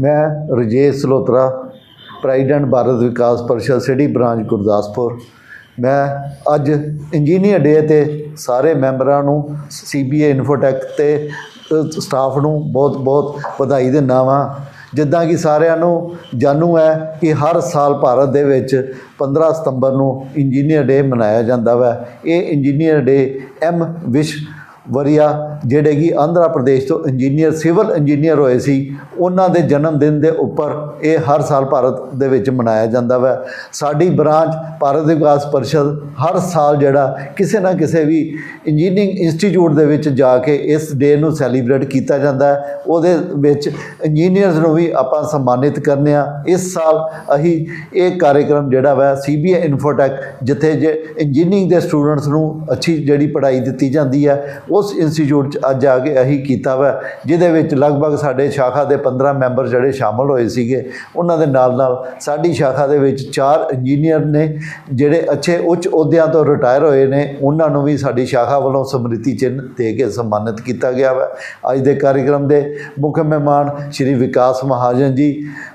ਮੈਂ Rajesh Salotra president Bharat Vikas Parishad city branch Gurdaspur ਮੈਂ ਅੱਜ ਇੰਜੀਨੀਅਰ ਡੇ ਤੇ ਸਾਰੇ ਮੈਂਬਰਾਂ ਨੂੰ ਸੀਬੀਏ ਇਨਫੋਟੈਕ ਤੇ ਸਟਾਫ ਨੂੰ ਬਹੁਤ-ਬਹੁਤ ਵਧਾਈ ਦਿੰਦਾ ਵਾਂ। ਜਿੱਦਾਂ ਕਿ ਸਾਰਿਆਂ ਨੂੰ ਜਾਣੂ ਹੈ ਕਿ ਹਰ ਸਾਲ ਭਾਰਤ ਦੇ ਵਿੱਚ 15 ਸਤੰਬਰ ਨੂੰ ਇੰਜੀਨੀਅਰ ਡੇ ਮਨਾਇਆ ਜਾਂਦਾ ਵਾ। ਇਹ ਇੰਜੀਨੀਅਰ ਡੇ ਐਮ ਵਿਸ਼ ਵਰੀਆ ਜਿਹੜੇ ਕਿ ਆਂਧਰਾ ਪ੍ਰਦੇਸ਼ ਤੋਂ ਇੰਜੀਨੀਅਰ, ਸਿਵਲ ਇੰਜੀਨੀਅਰ ਹੋਏ ਸੀ, ਉਹਨਾਂ ਦੇ ਜਨਮ ਦਿਨ ਦੇ ਉੱਪਰ ਇਹ ਹਰ ਸਾਲ ਭਾਰਤ ਦੇ ਵਿੱਚ ਮਨਾਇਆ ਜਾਂਦਾ ਵਾ। ਸਾਡੀ ਬ੍ਰਾਂਚ ਭਾਰਤ ਵਿਕਾਸ ਪਰਿਸ਼ਦ ਹਰ ਸਾਲ ਜਿਹੜਾ ਕਿਸੇ ਨਾ ਕਿਸੇ ਵੀ ਇੰਜੀਨੀਅਰਿੰਗ ਇੰਸਟੀਚਿਊਟ ਦੇ ਵਿੱਚ ਜਾ ਕੇ ਇਸ ਡੇ ਨੂੰ ਸੈਲੀਬ੍ਰੇਟ ਕੀਤਾ ਜਾਂਦਾ ਹੈ। ਉਹਦੇ ਵਿੱਚ ਇੰਜੀਨੀਅਰਸ ਨੂੰ ਵੀ ਆਪਾਂ ਸਨਮਾਨਿਤ ਕਰਨੇ ਆ। ਇਸ ਸਾਲ ਅਸੀਂ ਇਹ ਕਾਰਜਕ੍ਰਮ ਜਿਹੜਾ ਵਾ ਸੀਬੀਏ ਇਨਫੋਟੈਕ ਜਿੱਥੇ ਜੇ ਇੰਜੀਨੀਅਰਿੰਗ ਦੇ ਸਟੂਡੈਂਟਸ ਨੂੰ ਅੱਛੀ ਜਿਹੜੀ ਪੜ੍ਹਾਈ ਦਿੱਤੀ ਜਾਂਦੀ ਹੈ, ਉਸ ਇੰਸਟੀਚਿਊਟ 'ਚ ਅੱਜ ਆ ਕੇ ਅਸੀਂ ਕੀਤਾ ਵਾ, ਜਿਹਦੇ ਵਿੱਚ ਲਗਭਗ ਸਾਡੇ ਸ਼ਾਖਾ ਦੇ 15 ਮੈਂਬਰ ਜਿਹੜੇ ਸ਼ਾਮਲ ਹੋਏ ਸੀਗੇ, ਉਹਨਾਂ ਦੇ ਨਾਲ ਨਾਲ ਸਾਡੀ ਸ਼ਾਖਾ ਦੇ ਵਿੱਚ ਚਾਰ ਇੰਜੀਨੀਅਰ ਨੇ, ਜਿਹੜੇ ਅੱਛੇ ਉੱਚ ਅਹੁਦਿਆਂ ਤੋਂ ਰਿਟਾਇਰ ਹੋਏ ਨੇ, ਉਹਨਾਂ ਨੂੰ ਵੀ ਸਾਡੀ ਸ਼ਾਖਾ ਵੱਲੋਂ ਸਮ੍ਰਿਤੀ ਚਿੰਨ੍ਹ ਦੇ ਕੇ ਸਨਮਾਨਿਤ ਕੀਤਾ ਗਿਆ ਵਾ। ਅੱਜ ਦੇ ਕਾਰਜਕ੍ਰਮ ਦੇ ਮੁੱਖ ਮਹਿਮਾਨ Shri Vikas Mahajan ji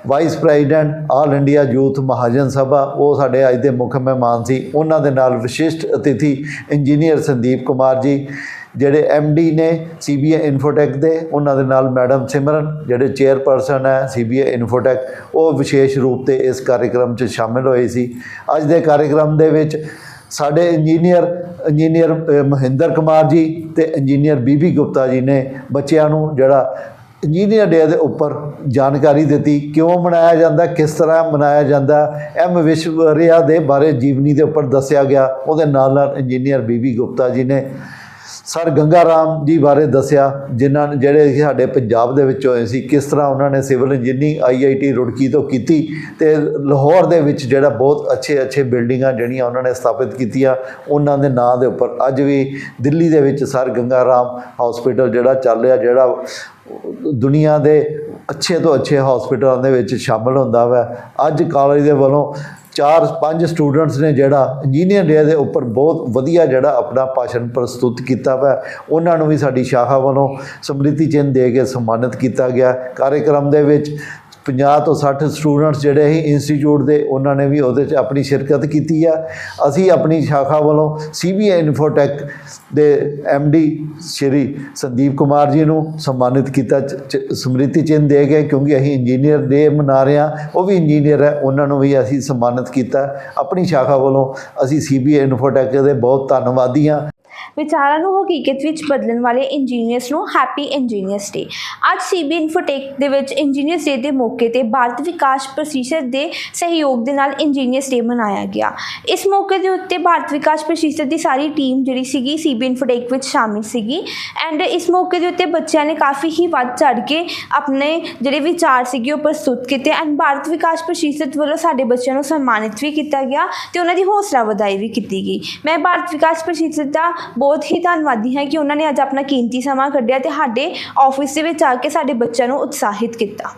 vice president all India youth Mahajan Sabha ਉਹ ਸਾਡੇ ਅੱਜ ਦੇ ਮੁੱਖ ਮਹਿਮਾਨ ਸੀ। ਉਹਨਾਂ ਦੇ ਨਾਲ ਵਿਸ਼ਿਸ਼ਟ ਅਤਿਥੀ ਇੰਜੀਨੀਅਰ ਸੰਦੀਪ ਕੁਮਾਰ ਜੀ ਜਿਹੜੇ ਡੀ ਨੇ ਸੀਬੀਏ ਇਨਫੋਟੈਕ ਦੇ, ਉਹਨਾਂ ਦੇ ਨਾਲ ਮੈਡਮ ਸਿਮਰਨ, ਜਿਹੜੇ ਚੇਅਰਪਰਸਨ ਹੈ ਸੀਬੀਏ ਇਨਫੋਟੈਕ ਉਹ ਵਿਸ਼ੇਸ਼ ਰੂਪ ਤੇ ਇਸ ਕਾਰਜਕ੍ਰਮ 'ਚ ਸ਼ਾਮਿਲ ਹੋਏ ਸੀ। ਅੱਜ ਦੇ ਕਾਰਜਕ੍ਰਮ ਦੇ ਵਿੱਚ ਸਾਡੇ ਇੰਜੀਨੀਅਰ ਇੰਜੀਨੀਅਰ ਮਹਿੰਦਰ ਕੁਮਾਰ ਜੀ ਤੇ ਇੰਜੀਨੀਅਰ ਬੀਬੀ ਗੁਪਤਾ ਜੀ ਨੇ ਬੱਚਿਆਂ ਨੂੰ ਜਿਹੜਾ ਇੰਜੀਨੀਅਰ ਡੇ ਦੇ ਉੱਪਰ ਜਾਣਕਾਰੀ ਦਿੱਤੀ, ਕਿਉਂ ਮਨਾਇਆ ਜਾਂਦਾ, ਕਿਸ ਤਰ੍ਹਾਂ ਮਨਾਇਆ ਜਾਂਦਾ ਐਮ ਵਿਸ਼ਵਰਿਆ ਦੇ ਬਾਰੇ ਜੀਵਨੀ ਦੇ ਉੱਪਰ ਦੱਸਿਆ ਗਿਆ। ਉਹਦੇ ਨਾਲ ਨਾਲ ਇੰਜੀਨੀਅਰ ਬੀਬੀ ਗੁਪਤਾ ਜੀ ਨੇ ਸਰ ਗੰਗਾ ਰਾਮ ਜੀ ਬਾਰੇ ਦੱਸਿਆ, ਜਿਨ੍ਹਾਂ ਜਿਹੜੇ ਸਾਡੇ ਪੰਜਾਬ ਦੇ ਵਿੱਚ ਹੋਏ ਸੀ, ਕਿਸ ਤਰ੍ਹਾਂ ਉਹਨਾਂ ਨੇ ਸਿਵਲ ਇੰਜੀਨੀਅਰਿੰਗ ਆਈਆਈਟੀ ਰੁੜਕੀ ਤੋਂ ਕੀਤੀ ਤੇ ਲਾਹੌਰ ਦੇ ਵਿੱਚ ਜਿਹੜਾ ਬਹੁਤ ਅੱਛੇ ਅੱਛੇ ਬਿਲਡਿੰਗਾਂ ਜਿਹੜੀਆਂ ਉਹਨਾਂ ਨੇ ਸਥਾਪਿਤ ਕੀਤੀਆਂ, ਉਹਨਾਂ ਦੇ ਨਾਂ ਦੇ ਉੱਪਰ ਅੱਜ ਵੀ ਦਿੱਲੀ ਦੇ ਵਿੱਚ ਸਰ ਗੰਗਾ ਰਾਮ ਹਸਪੀਟਲ ਜਿਹੜਾ ਚੱਲ ਰਿਹਾ, ਜਿਹੜਾ ਦੁਨੀਆ ਦੇ ਅੱਛੇ ਤੋਂ ਅੱਛੇ ਹਸਪੀਟਲਾਂ ਦੇ ਵਿੱਚ ਸ਼ਾਮਲ ਹੁੰਦਾ ਵਾ। ਅੱਜ ਕਾਲਜ ਦੇ ਵੱਲੋਂ ਚਾਰ, ਪੰਜ ਸਟੂਡੈਂਟਸ ਨੇ ਜਿਹੜਾ ਇੰਜੀਨੀਅਰ ਡੇ ਦੇ ਉੱਪਰ ਬਹੁਤ ਵਧੀਆ ਜਿਹੜਾ ਆਪਣਾ ਭਾਸ਼ਣ ਪ੍ਰਸਤੁਤ ਕੀਤਾ ਵਾ। ਉਹਨਾਂ ਨੂੰ ਵੀ ਸਾਡੀ ਸ਼ਾਖਾ ਵੱਲੋਂ ਸਮ੍ਰਿਤੀ ਚਿੰਨ੍ਹ ਦੇ ਕੇ ਸਨਮਾਨਿਤ ਕੀਤਾ ਗਿਆ। ਕਾਰਜਕ੍ਰਮ ਦੇ ਵਿੱਚ 50 ਤੋਂ 60 ਸਟੂਡੈਂਟਸ ਜਿਹੜੇ ਸੀ ਇੰਸਟੀਚਿਊਟ ਦੇ, ਉਹਨਾਂ ਨੇ ਵੀ ਉਹਦੇ 'ਚ ਆਪਣੀ ਸ਼ਿਰਕਤ ਕੀਤੀ ਆ। ਅਸੀਂ ਆਪਣੀ ਸ਼ਾਖਾ ਵੱਲੋਂ ਸੀਬੀਆਈ ਇਨਫੋਟੈਕ ਦੇ ਡੀ ਸ਼੍ਰੀ ਸੰਦੀਪ ਕੁਮਾਰ ਜੀ ਨੂੰ ਸਨਮਾਨਿਤ ਕੀਤਾ, ਚ- ਸਮ੍ਰਿਤੀ ਚਿੰਨ੍ਹ ਦੇ ਕੇ, ਕਿਉਂਕਿ ਅਸੀਂ ਇੰਜੀਨੀਅਰ ਡੇ ਮਨਾ ਰਹੇ ਹਾਂ, ਉਹ ਵੀ ਇੰਜੀਨੀਅਰ ਹੈ, ਉਹਨਾਂ ਨੂੰ ਵੀ ਅਸੀਂ ਸਨਮਾਨਿਤ ਕੀਤਾ। ਆਪਣੀ ਸ਼ਾਖਾ ਵੱਲੋਂ ਅਸੀਂ ਸੀਬੀਆਈ ਇਨਫੋਟੈਕ ਦੇ ਬਹੁਤ ਧੰਨਵਾਦੀ ਹਾਂ। ਵਿਚਾਰਾਂ ਨੂੰ ਹਕੀਕਤ ਵਿੱਚ ਬਦਲਣ ਵਾਲੇ ਇੰਜੀਨੀਅਰਸ ਨੂੰ ਹੈਪੀ ਇੰਜੀਨੀਅਰਸ ਡੇ ਅੱਜ ਸੀਬੀ ਇਨਫੋਟੈਕ ਦੇ ਵਿੱਚ ਇੰਜੀਨੀਅਰਸ ਡੇ ਦੇ ਮੌਕੇ ਤੇ ਭਾਰਤ ਵਿਕਾਸ ਪ੍ਰਸ਼ੀਸ਼ਦ ਦੇ ਸਹਿਯੋਗ ਦੇ ਨਾਲ ਇੰਜੀਨੀਅਰਸ ਡੇ ਮਨਾਇਆ ਗਿਆ। ਇਸ ਮੌਕੇ ਦੇ ਉੱਤੇ ਭਾਰਤ ਵਿਕਾਸ ਪ੍ਰਸ਼ੀਸ਼ਦ ਦੀ ਸਾਰੀ ਟੀਮ ਜਿਹੜੀ ਸੀਗੀ ਸੀਬੀ ਇਨਫੋਟੈਕ ਵਿੱਚ ਸ਼ਾਮਿਲ ਸੀਗੀ ਐਂਡ ਇਸ ਮੌਕੇ ਦੇ ਉੱਤੇ ਬੱਚਿਆਂ ਨੇ ਕਾਫੀ ਹੀ ਵੱਧ ਚੜ ਕੇ ਆਪਣੇ ਜਿਹੜੇ ਵਿਚਾਰ ਸੀਗੇ ਉਹ ਪ੍ਰਸਤੁਤ ਕੀਤੇ ਐਂਡ ਭਾਰਤ ਵਿਕਾਸ ਪ੍ਰਸ਼ੀਸ਼ਦ ਵੱਲੋਂ ਸਾਡੇ ਬੱਚਿਆਂ ਨੂੰ ਸਨਮਾਨਿਤ ਵੀ ਕੀਤਾ ਗਿਆ ਤੇ ਉਹਨਾਂ ਦੀ ਹੌਸਲਾ ਵਧਾਈ ਵੀ ਕੀਤੀ ਗਈ। ਮੈਂ ਭਾਰਤ ਵਿਕਾਸ ਪ੍ਰਸ਼ੀਸ਼ਦ ਦਾ ਬਹੁਤ ਹੀ ਧੰਨਵਾਦੀ ਹਾਂ ਕਿ ਉਹਨਾਂ ਨੇ ਅੱਜ ਆਪਣਾ ਕੀਮਤੀ ਸਮਾਂ ਕੱਢਿਆ ਤੇ ਸਾਡੇ ਆਫਿਸ ਦੇ ਵਿੱਚ ਆ ਕੇ ਸਾਡੇ ਬੱਚਿਆਂ ਨੂੰ ਉਤਸ਼ਾਹਿਤ ਕੀਤਾ।